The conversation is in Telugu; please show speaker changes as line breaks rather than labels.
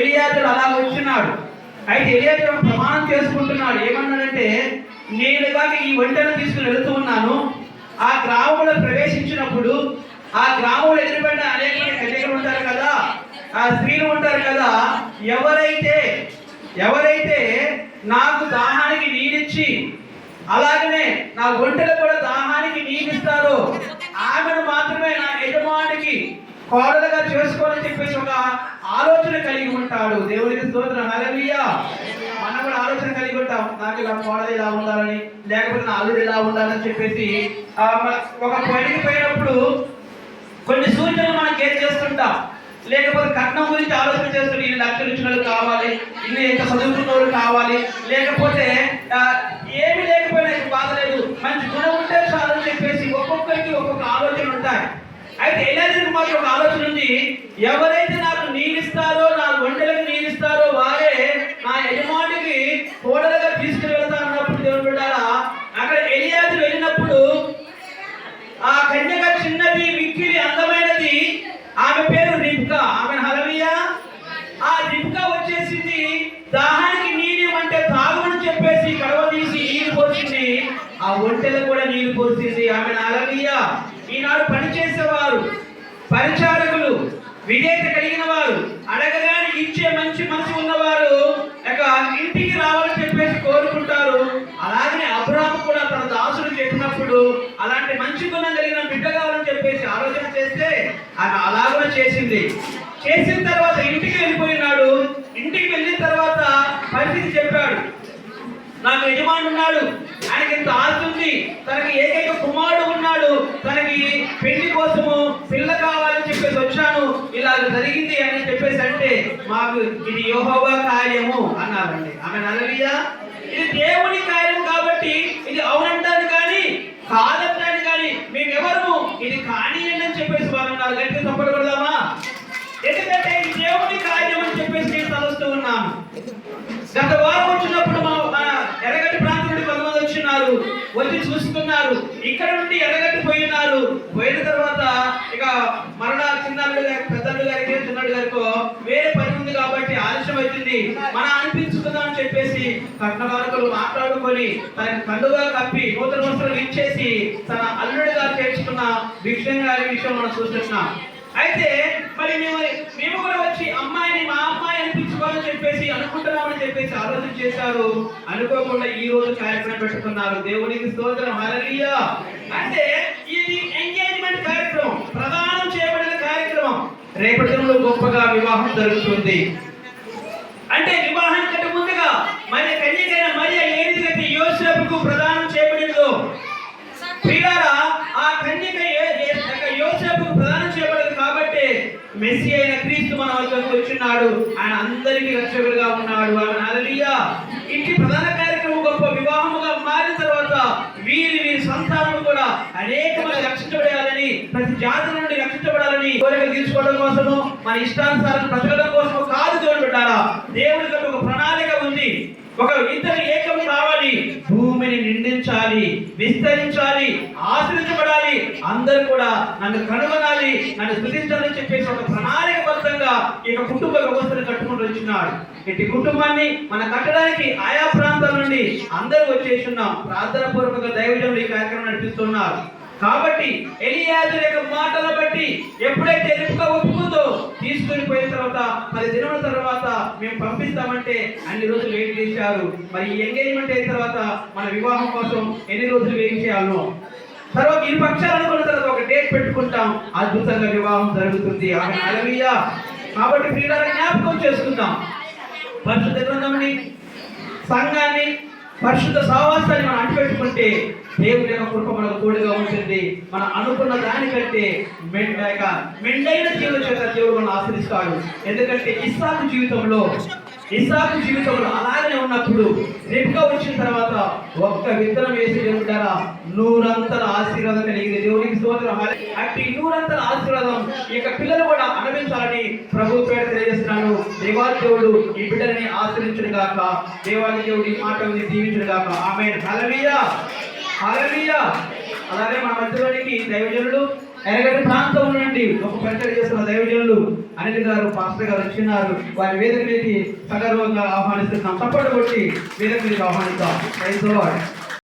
ఎలియాజరు అలా వచ్చినాడు. అయితే ఎలియాజరు ప్రమాణం చేసుకుంటున్నాడు. ఏమన్నాడంటే నేను ఇలాగ ఈ వంటను తీసుకుని వెళుతూ ఉన్నాను. ఆ గ్రామంలో ప్రవేశించినప్పుడు ఆ గ్రామంలో ఎదురుపడిన అనేక కన్యకలు ఉంటారు కదా ఆ స్త్రీలు ఉంటారు కదా ఎవరైతే ఎవరైతే నాకు దాహానికి నీరిచ్చి అలాగనే నా ఒంటెలు కూడా దాహానికి నీరిస్తారో ఆమెను మాత్రమే నా యజమానికి కోడలుగా చేసుకోవాలని చెప్పేసి ఒక ఆలోచన కలిగి ఉంటాడు. దేవునికి స్తోత్రం. హల్లెలూయా మనం కూడా ఆలోచన కలిగి ఉంటాం. నాకు ఇలా కోడలు ఇలా ఉండాలని లేకపోతే నా అల్లుడు ఇలా ఉండాలని చెప్పేసి ఒక పనికి పోయినప్పుడు కొన్ని సూచనలు మనం ఏం చేస్తుంటాం? లేకపోతే కట్నం గురించి ఆలోచన చేస్తుంటే ఇన్ని లక్షలు ఇచ్చిన వాళ్ళు కావాలి ఇన్ని ఎంత చదువుకున్న వాళ్ళు కావాలి లేకపోతే అయితే ఎలాంటి మాకు ఒక ఆలోచన ఉంది? ఎవరైతే నాకు నీరిస్తారో నా ఒంటెలకు నీరిస్తారో వారే నా యజమానికి కోడలుగా తీసుకువెళ్తా అన్నప్పుడు దేవుడు పెట్టారా అక్కడ ఎలియాది వెళ్ళినప్పుడు ఆ కన్యక చిన్నది మిక్కిలి అందమైనది ఆమె పేరు రిబ్కా. ఆమె హలవియా ఆ రిబ్కా వచ్చేసింది దాహానికి నీరు అంటే తాగుమని చెప్పేసి కడవ తీసి నీరు పోసింది. ఆ ఒంటెలకు కూడా నీరు పోసింది. ఆమె హలవియా ఈనాడు పని చేసేవారు పరిచారకులు విధేయత కలిగిన వారు అడగగానే ఇచ్చే మంచి మనసు ఉన్నవారు ఇక ఇంటికి రావాలని చెప్పేసి కోరుకుంటారు. అలాగనే అబ్రాహం కూడా తన దాసుడు చెప్పినప్పుడు అలాంటి మంచి గుణం కలిగిన బిడ్డ కావాలని చెప్పేసి ఆలోచన చేస్తే అది అలాగనే చేసింది. చేసిన తర్వాత ఇంటికి వెళ్ళిపోయిన నాకు యజమాని ఉన్నాడు. ఆయనకి ఇంత ఆస్తి ఉంది? తనకి ఏకైక కుమారుడు ఉన్నాడు. తనకి పెళ్ళి కోసము పిల్ల కావాలని చెప్పేసి వచ్చాను. ఇలా జరిగింది అని చెప్పేసి అంటే మాకు ఇది యోహోవా కార్యము అన్నారండి. ఆమె నల్లలియా ఇది దేవుని కార్యం కాబట్టి ఇది అవునంటాను కానీ కాదంటాను కానీ మేమెవరము? ఇది కానీ అని చెప్పేసి వారు అన్నారు. గట్టిగా తప్పకూడదామా ఎందుకంటే ఇది దేవుని కార్యం అని చెప్పేసి నేను తలుస్తూ ఉన్నాను. గత వారం వచ్చినప్పుడు వచ్చి చూస్తున్నారు. ఇక్కడ నుండి ఎర్రగట్టి పోయినారు పోయిన తర్వాత ఇక మరణ చిన్నాడు గారి పెద్దడు గారికి చిన్నాడు గారికో వేరే పని ఉంది కాబట్టి ఆలస్యం అవుతుంది. మన అనిపించుకుందాం అని చెప్పేసి కట్నవారకులు మాట్లాడుకొని తన కండుగా కప్పి నూతన వస్త్రం ఇచ్చేసి తన అల్లుడిగా చేర్చుకున్న విషయం గారి విషయం మనం చూస్తున్నాం. అయితే మరి మేము అనిపించుకోవాలని చెప్పేసి అనుకుంటున్నామని చెప్పేసి ఆలోచన చేశారు. అనుకోకుండా ఈ రోజు కార్యక్రమం పెట్టుకున్నారు. దేవునికి స్తోత్రం. హల్లెలూయా. అంటే ఇది ఎంగేజ్మెంట్ కార్యక్రమం. ప్రదానం చేయబడిన కార్యక్రమం. రేపటిలో గొప్పగా వివాహం జరుగుతుంది. అంటే వివాహం కంటే ముందుగా మరి కన్యకైన మరియ ఏ యోసేపుకు ప్రదానం చేయబడిందో? ప్రియారా ఆ కన్యక యోసేపుకు ప్రదానం చేయబడదు కాబట్టి మెస్సి అయిన మన వద్దకు వచ్చినాడు ఆయన అందరికీ రక్షకుడుగా ఉన్నాడు. ఆమె ఇంటి ప్రధాన కార్యక్రమం గొప్ప వివాహముగా మారిన తర్వాత వీరి వీరి సంతానం కూడా అనేక మంది రక్షించబడాలని ప్రతి జాతి నుండి రక్షించబడాలని కోరికలు తీర్చుకోవడం కోసము మన ఇష్టానుసారం బ్రతకడం కోసము కాదు దేవుడు పెట్టారా దేవుడికి ఒక ప్రణాళిక ఉంది. ఒక ఇద్దరు ఏకం కావాలి. భూమిని నిండించాలి విస్తరించాలి అందరూ కూడా నన్ను కనుగొనాలి నన్ను స్థుతించాలని చెప్పేసి ఒక ప్రణాళికబద్ధంగా ఈ యొక్క కుటుంబ వ్యవస్థను కట్టుకుంటూ వచ్చినాడు. ఇటు కుటుంబాన్ని మన కట్టడానికి ఆయా ప్రాంతాల నుండి అందరూ వచ్చేసి ఉన్నాం ప్రార్థన పూర్వక దైవజనులు ఈ కార్యక్రమం నడిపిస్తున్నారు. కాబట్టి ఎలియాజుల యొక్క మాటల బట్టి ఎప్పుడైతే రిబ్కా ఒప్పుకుందో తీసుకొని పోయిన తర్వాత పది దినముల తర్వాత మేము పంపిస్తామంటే అన్ని రోజులు వెయిట్ చేశారు. మరి ఈ ఎంగేజ్మెంట్ అయిన తర్వాత మన వివాహం కోసం ఎన్ని రోజులు వెయిట్ చేయాలో. తర్వాత ఈ పక్షాలు అనుకున్న డేట్ పెట్టుకుంటాం. అద్భుతంగా వివాహం జరుగుతుంది. ఆమె కాబట్టి ప్రియుల జ్ఞాపకం చేసుకుందాం పరిశుద్ధ గ్రంథంని సంఘాన్ని పరిశుద్ధ సహవాసాన్ని మనం అంటిపెట్టుకుంటే దేవుని యొక్క కృప మనకు తోడుగా ఉంటుంది. మనం అనుకున్న దానికంటే మెం- మెండైన జీవన చేత దేవుడు మనం ఎందుకంటే ఇస్సాకు జీవితంలో ఇస్సాకు జీవితంలో అలాగనే ఉన్నప్పుడు రేపుగా వచ్చిన తర్వాత ఒక్క విత్తనం వేసి ఉంటారా నూరంతల ఆశీర్వాదం కలిగింది. దేవునికి స్తోత్రం. హల్లెలూయా. అట్టి నూరంతల ఆశీర్వాదం ఈ యొక్క పిల్లలు కూడా అనుభవించాలని ప్రభు పేరు తెలియజేస్తున్నాను దేవాది దేవుడు ఈ బిడ్డలని ఆశ్రయించును గాక. దేవాది దేవుడు ఈ మాటల్ని దీవించును గాక. ఆమె హలలియా హలలియా అలాగే మన మధ్యలోనికి దైవజనుడు ఎరగటి ప్రాంతం నుండి ఒక పరిచయం చేస్తున్న దైవజనులు అనిల్ గారు పాస్టర్ గారు వచ్చినారు వారి వేదిక మీదకి సగర్వంగా ఆహ్వానిస్తున్నాం. తప్పటి కొట్టి వేదిక మీదకి ఆహ్వానిస్తాం.